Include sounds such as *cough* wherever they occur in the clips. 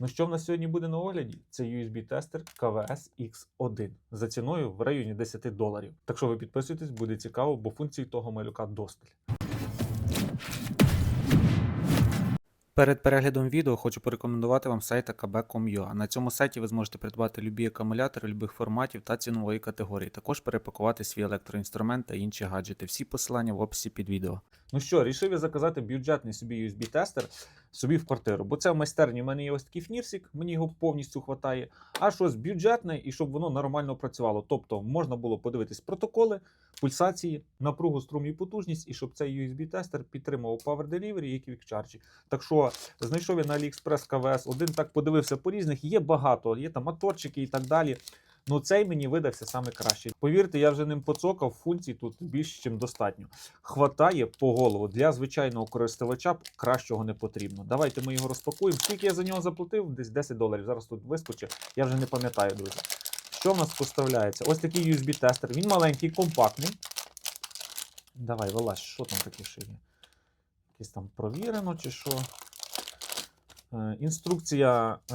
Ну що в нас сьогодні буде на огляді? Це USB-тестер KVS X1 за ціною в районі 10 доларів. Так що ви підписуйтесь, буде цікаво, бо функцій того малюка досталь. Перед переглядом відео хочу порекомендувати вам сайт akb.com.ua. На цьому сайті ви зможете придбати любі акумулятори любих форматів та цінової категорії. Також перепакувати свій електроінструмент та інші гаджети. Всі посилання в описі під відео. Ну що, рішив я заказати бюджетний собі USB-тестер собі в квартиру. Бо це в майстерні в мене є ось такий фнірсик, мені його повністю хватає. А щось бюджетне і щоб воно нормально працювало. Тобто можна було подивитись протоколи, пульсації, напругу, струм і потужність, і щоб цей USB-тестер підтримував Power Delivery і Charge. Так що знайшов я на AliExpress КВС один, так подивився по різних. Є багато, є там моторчики і так далі. Ну цей мені видався саме кращий. Повірте, я вже ним поцокав, функцій тут більш ніж достатньо. Хватає по голову для звичайного користувача кращого не потрібно. Давайте ми його розпакуємо. Скільки я за нього заплатив? Десь 10 доларів. Зараз тут вискочив. Я вже не пам'ятаю, друзі. Що в нас поставляється? Ось такий USB-тестер. Він маленький, компактний. Давай, вилазь, що там таке ще є? Якесь там провірено чи що. Е, Інструкція, е,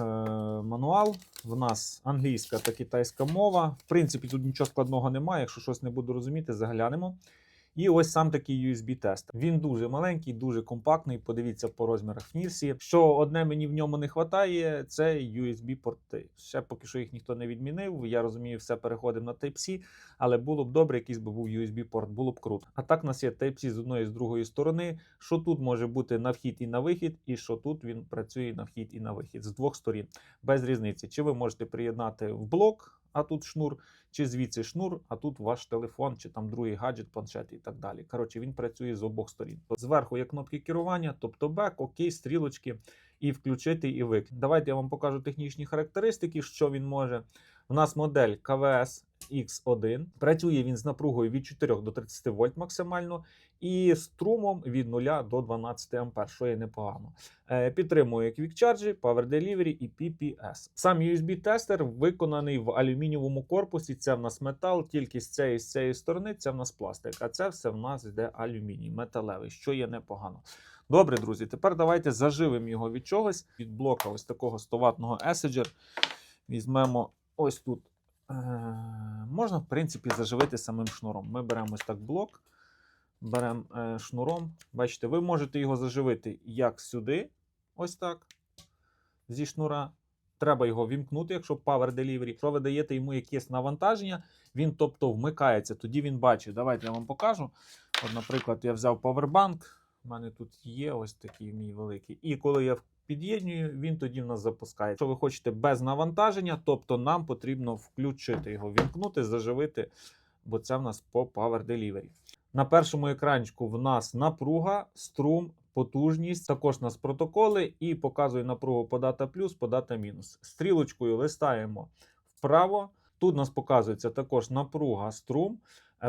мануал. В нас англійська та китайська мова. В принципі, тут нічого складного немає. Якщо щось не буду розуміти, заглянемо. І ось сам такий USB-тест. Він дуже маленький, дуже компактний. Подивіться по розмірах фнірсі. Що одне мені в ньому не вистачає, це USB-порти. Ще поки що їх ніхто не відмінив. Я розумію, все переходимо на Type-C, але було б добре, якийсь би був USB-порт, було б круто. А так у нас є Type-C з одної з другої сторони. Що тут може бути на вхід і на вихід, і що тут він працює на вхід і на вихід з двох сторін. Без різниці. Чи ви можете приєднати в блок, а тут шнур, чи звідси шнур, а тут ваш телефон, чи там другий гаджет, планшет і так далі. Коротше, він працює з обох сторін. Зверху є кнопки керування, тобто бек, окей, стрілочки, і включити, і вик. Давайте я вам покажу технічні характеристики, що він може. У нас модель КВС X1. Працює він з напругою від 4 до 30 вольт максимально, і струмом від 0 до 12 ампер, що є непогано. Е, Підтримує Quick Charge, Power Delivery і PPS. Сам USB-тестер виконаний в алюмінієвому корпусі. Це в нас метал, тільки з цієї з цієї сторони це в нас пластик, а це все в нас йде алюміній, металевий, що є непогано. Добре, друзі, тепер давайте заживемо його від чогось. Від блока ось такого 100-ваттного Essager. Візьмемо ось тут. Е, можна, в принципі, заживити самим шнуром. Ми беремо ось так блок, беремо е, шнуром. Бачите, ви можете його заживити як сюди, ось так, зі шнура. Треба його вімкнути, якщо Power Delivery. Якщо ви даєте йому якесь навантаження, він тобто вмикається. Тоді він бачить. Давайте я вам покажу. От, наприклад, я взяв Powerbank. У мене тут є ось такий мій великий. І коли я під'єднюю, він тоді в нас запускає. Якщо ви хочете без навантаження, тобто нам потрібно включити його, вімкнути, заживити, бо це в нас по Power Delivery. На першому екранчику в нас напруга, струм, потужність. Також у нас протоколи і показує напругу по дата плюс, по дата мінус. Стрілочкою листаємо вправо. Тут у нас показується також напруга, струм,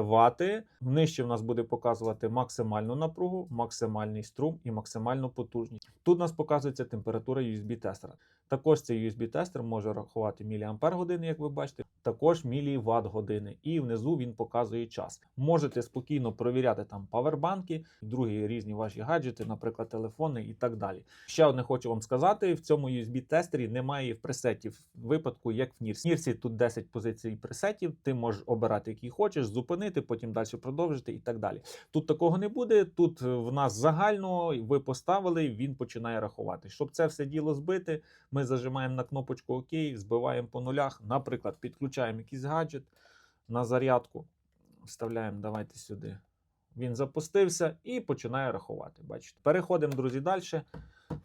вати. Нижче в нас буде показувати максимальну напругу, максимальний струм і максимальну потужність. Тут у нас показується температура USB-тестера. Також цей USB-тестер може рахувати міліампер години, як ви бачите, також міліватт години. І внизу він показує час. Можете спокійно провіряти там павербанки, другі різні ваші гаджети, наприклад, телефони і так далі. Ще одне хочу вам сказати: в цьому USB-тестері немає пресетів випадку, як в Нірсі. В Нірсі тут 10 позицій пресетів. Ти можеш обирати, який хочеш, зупинити, потім далі продовжити і так далі. Тут такого не буде. Тут в нас загально ви поставили, він починає рахувати. Щоб це все діло збити, ми зажимаємо на кнопочку ОК, збиваємо по нулях. Наприклад, підключаємо якийсь гаджет на зарядку. Вставляємо, давайте сюди. Він запустився і починає рахувати. Бачите, переходимо, друзі, далі.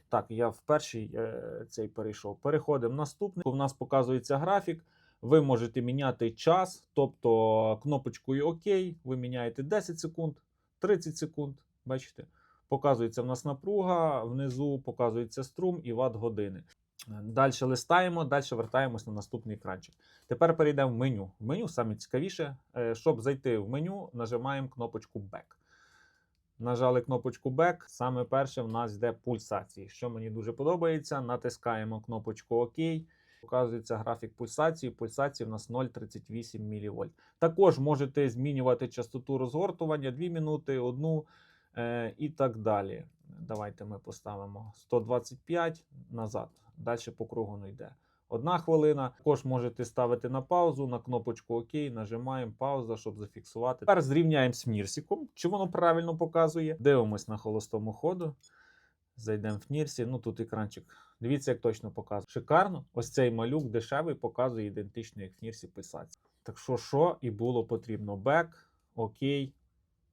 Так, я в перший е, цей перейшов. Переходимо наступний. У нас показується графік. Ви можете міняти час, тобто кнопочкою ОК, ви міняєте 10 секунд, 30 секунд. Бачите? Показується в нас напруга, внизу показується струм і ватт години. Далі листаємо, далі вертаємось на наступний екранчик. Тепер перейдемо в меню. В меню саме цікавіше. Е, Щоб зайти в меню, нажимаємо кнопочку Back. Нажали кнопочку Back. Саме перше в нас йде пульсації. Що мені дуже подобається, натискаємо кнопочку ОК. Показується графік пульсації. Пульсації в нас 0,38 мВ. Також можете змінювати частоту розгортування 2 минути, 1, е, і так далі. Давайте ми поставимо 125 назад. Далі по кругу не йде. Одна хвилина. Також можете ставити на паузу, на кнопочку ОК, нажимаємо пауза, щоб зафіксувати. Тепер зрівняємо з Мірсіком, чи воно правильно показує. Дивимось на холостому ходу. Зайдемо в Нірсі. Ну тут екранчик. Дивіться, як точно показує. Шикарно. Ось цей малюк дешевий показує ідентично, як в Нірсі писаться. Так що, що і було потрібно. Бек, окей,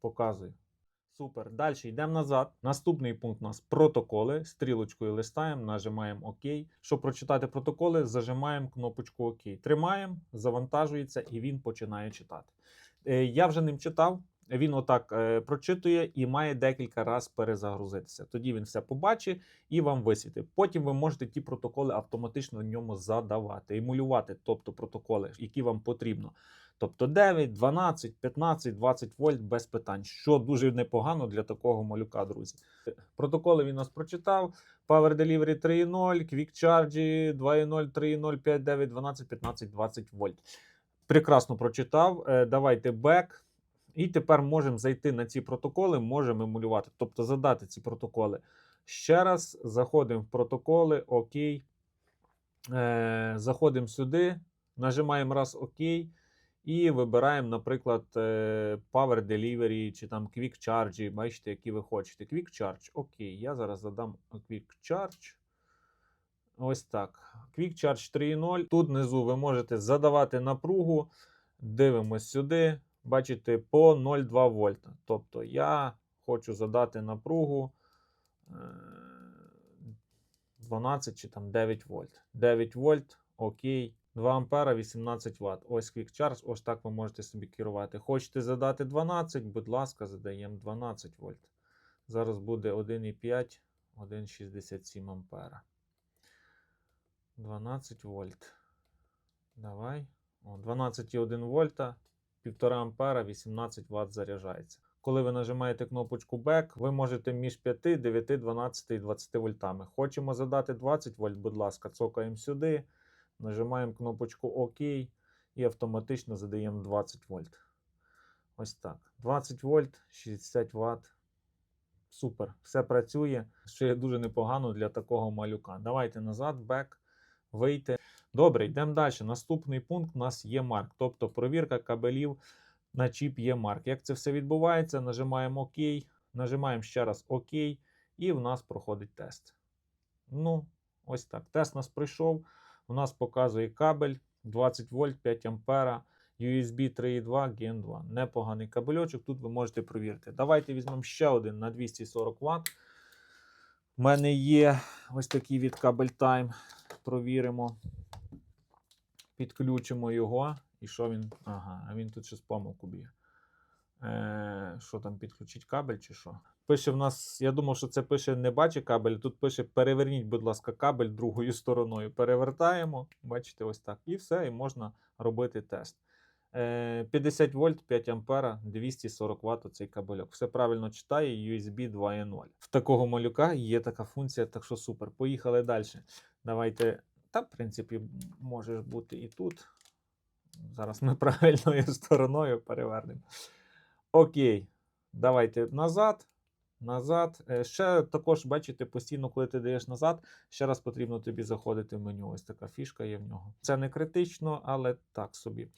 показує. Супер. Далі йдемо назад. Наступний пункт у нас протоколи. Стрілочкою листаємо, нажимаємо ОК. Щоб прочитати протоколи, зажимаємо кнопочку ОК. Тримаємо, завантажується і він починає читати. Е, Я вже ним читав. Він отак е, прочитує і має декілька разів перезагрузитися. Тоді він все побачить і вам висвітить. Потім ви можете ті протоколи автоматично в ньому задавати, емулювати, тобто протоколи, які вам потрібно. Тобто 9, 12, 15, 20 вольт без питань, що дуже непогано для такого малюка, друзі. Протоколи він нас прочитав. Power Delivery 3.0, Quick Charge 2.0, 3.0, 5.9, 12, 15, 20 вольт. Прекрасно прочитав. Е, Давайте бек. І тепер можемо зайти на ці протоколи, можемо емулювати, тобто задати ці протоколи. Ще раз заходимо в протоколи, ОК. Е, заходимо сюди, нажимаємо раз ОК. І вибираємо, наприклад, е, Power Delivery чи там Quick Charge. Бачите, які ви хочете. Quick Charge. Окей, я зараз задам Quick Charge. Ось так. Quick Charge 3.0. Тут внизу ви можете задавати напругу. Дивимось сюди. Бачите, по 0,2 вольта. Тобто я хочу задати напругу е, 12 чи там 9 вольт. 9 вольт, окей. 2 ампера, 18 Вт. Ось Quick Charge, ось так ви можете собі керувати. Хочете задати 12, будь ласка, задаємо 12 вольт. Зараз буде 1,5, 1,67 ампера. 12 вольт. Давай. 12,1 вольта, 1,5 ампера, 18 Вт заряджається. Коли ви нажимаєте кнопочку Back, ви можете між 5, 9, 12 і 20 вольтами. Хочемо задати 20 вольт, будь ласка, цокаємо сюди. Нажимаємо кнопочку ОК і автоматично задаємо 20 вольт. Ось так. 20 вольт, 60 Вт. Супер. Все працює, що є дуже непогано для такого малюка. Давайте назад, бек, вийти. Добре, йдемо далі. Наступний пункт у нас є марк, тобто провірка кабелів на чіп є марк. Як це все відбувається? Нажимаємо ОК, нажимаємо ще раз ОК, і в нас проходить тест. Ну, ось так. Тест у нас пройшов. У нас показує кабель 20 вольт 5 ампера, USB 3.2 Gen 2. Непоганий кабельочок. Тут ви можете провірити. Давайте візьмемо ще один на 240 Вт. У мене є ось такий від Cable Time. Провіримо. Підключимо його. І що він? Ага, він тут щось помилку б'є. Е, що там підключить кабель чи що? Пише в нас, я думав, що це пише не бачить кабель. Тут пише: переверніть, будь ласка, кабель другою стороною. Перевертаємо, бачите, ось так. І все, і можна робити тест. Е, 50 вольт, 5 ампера, 240 Вт цей кабельок. Все правильно читає, USB 2.0. В такого малюка є така функція, так що супер. Поїхали далі. Давайте. Та, в принципі, може бути і тут. Зараз ми *laughs* правильною стороною перевернемо. Окей, давайте назад. Назад. Е, Ще також, бачите, постійно, коли ти даєш назад, ще раз потрібно тобі заходити в меню. Ось така фішка є в нього. Це не критично, але так собі.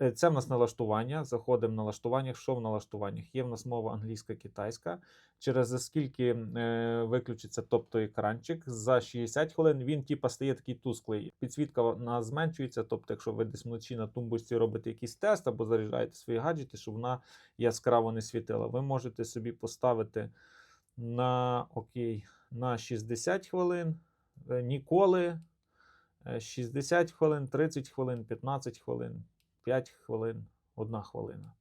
Е, Це в нас налаштування. Заходимо в налаштуваннях. Що в налаштуваннях? Є в нас мова англійська, китайська. Через скільки е, виключиться тобто екранчик, за 60 хвилин він типа стає такий тусклий. Підсвітка в нас зменшується. Тобто, якщо ви десь вночі на тумбочці робите якийсь тест або заряджаєте свої гаджети, щоб вона яскраво не світила. Ви можете собі поставити на окей, на 60 хвилин. Е, Ніколи е, 60 хвилин, 30 хвилин, 15 хвилин, 5 хвилин, 1 хвилина.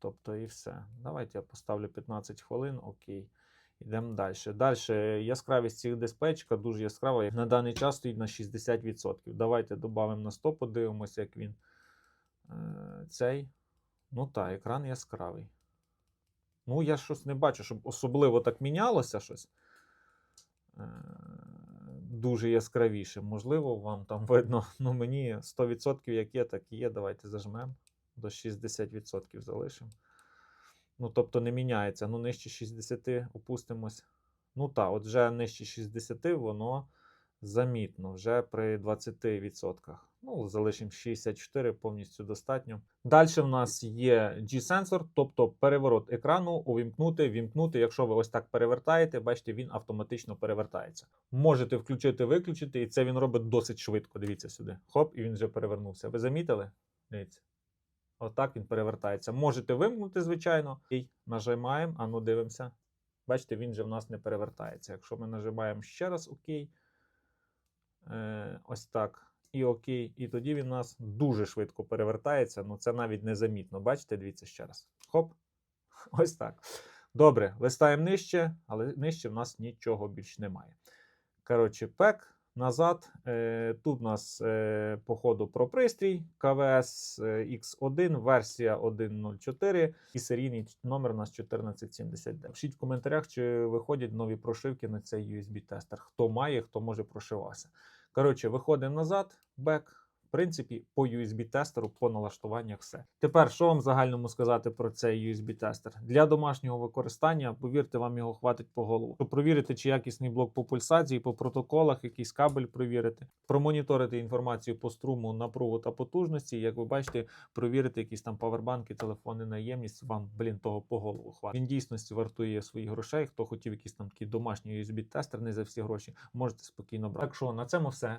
Тобто і все. Давайте я поставлю 15 хвилин, окей. Йдемо далі. Далі яскравість цих диспетчика дуже яскрава. На даний час стоїть на 60%. Давайте додамо на 100, подивимося, як він е, цей. Ну так, екран яскравий. Ну, я щось не бачу, щоб особливо так мінялося щось. Е, Дуже яскравіше. Можливо, вам там *laughs* видно. Ну, мені 100% як є, так і є. Давайте зажмемо. До 60% залишимо. Ну, тобто не міняється. Ну, нижче 60 опустимось. Ну так, от вже нижче 60 воно замітно, вже при 20%. Ну, залишимо 64 повністю достатньо. Далі в нас є G-сенсор, тобто переворот екрану, увімкнути, вімкнути. Якщо ви ось так перевертаєте, бачите, він автоматично перевертається. Можете включити, виключити, і це він робить досить швидко. Дивіться сюди. Хоп, і він вже перевернувся. Ви замітили? Дивіться. Отак він перевертається. Можете вимкнути, звичайно, і нажимаємо, а ну дивимося. Бачите, він же в нас не перевертається. Якщо ми нажимаємо ще раз ОК, е, ось так, і ОК, і тоді він у нас дуже швидко перевертається. Ну це навіть незамітно. Бачите, дивіться ще раз. Хоп. *laughs* Ось так. Добре, листаємо нижче, але нижче в нас нічого більш немає. Коротше, пек назад. Е, тут у нас е, по ходу про пристрій КВС е, X1, версія 1.04 і серійний номер у нас 1479. Пишіть в коментарях, чи виходять нові прошивки на цей USB-тестер. Хто має, хто може прошиватися. Коротше, виходимо назад, бек. Принципі, по USB-тестеру, по налаштуваннях все. Тепер, що вам загальному сказати про цей USB-тестер? Для домашнього використання, повірте, вам його хватить по голову. Щоб провірити, чи якісний блок по пульсації, по протоколах, якийсь кабель провірити, промоніторити інформацію по струму, напругу та потужності. Як ви бачите, провірити якісь там павербанки, телефони, наємність, вам, блін, того по голову хватить. Він дійсності вартує своїх грошей. Хто хотів якийсь там такий домашній USB-тестер, не за всі гроші, можете спокійно брати. Так що на цьому все.